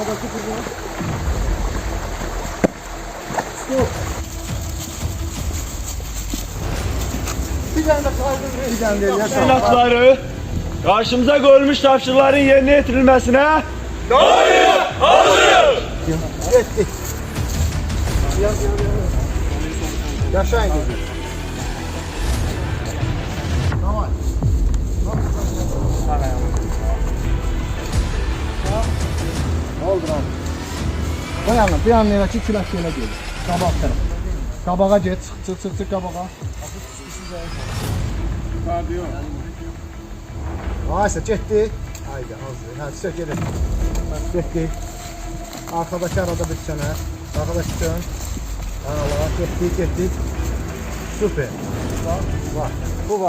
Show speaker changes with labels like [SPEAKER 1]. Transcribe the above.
[SPEAKER 1] Arkadaki kızı. Stop. Bir tane de kaldır. Bir tane de yaşa.
[SPEAKER 2] Evlatları karşımıza görmüş tavşırların yerine getirilmesine
[SPEAKER 1] Etti. Yaşayın kızım. Bu yana, bir yana yana çık külah şeyine gel. Kabak taraf. Kabağa get, çık çık çık kabağa. Neyse çekti. Haydi hazır. Hadi sökelim. Çekti. Arkadaki arada bir sene. Arkadaki dön. Allah çekti çekti. Süper. Bak. Bak.